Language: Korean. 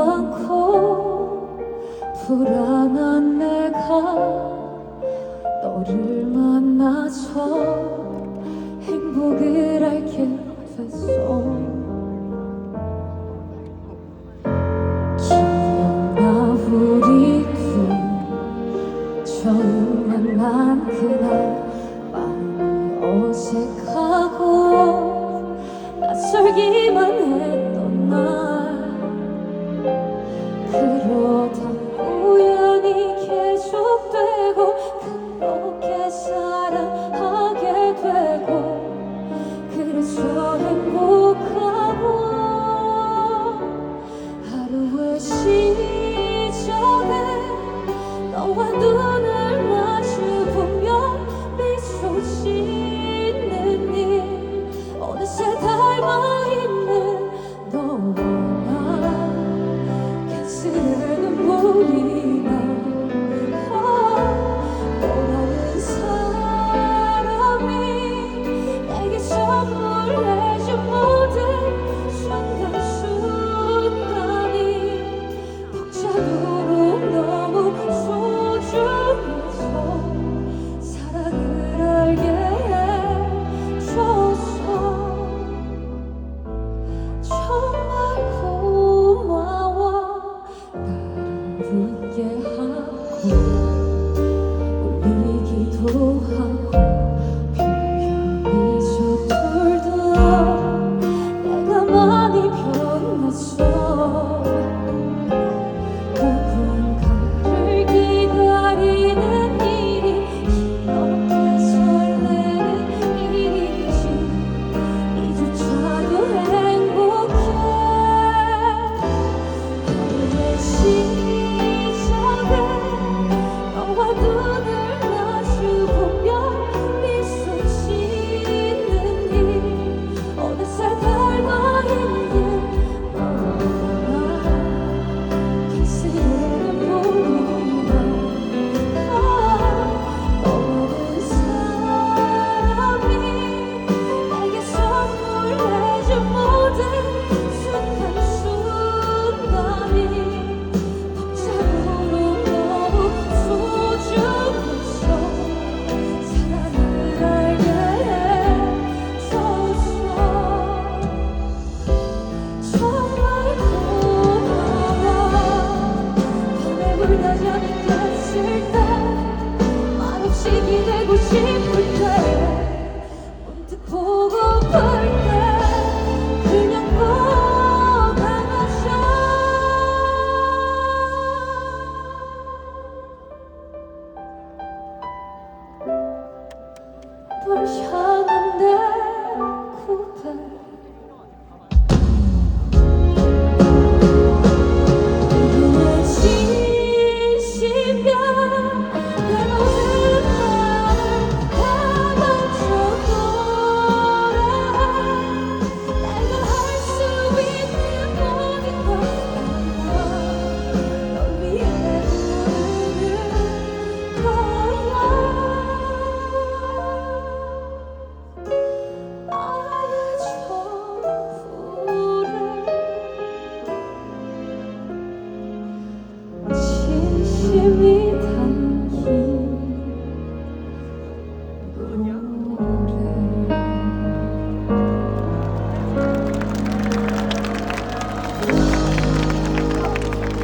많고 불안한 내가 너를 만나서 행복을 알게 됐어. 그러다 우연히 계속되고 그렇게 사랑하게 되고 그래서 행복하고 하루의 시작에 너와 나 心。 널 여전히 꼈을 때 말없이 기대고 싶을 때 문득 보고 볼때 그냥 보다마셔 널 향한 데 to me.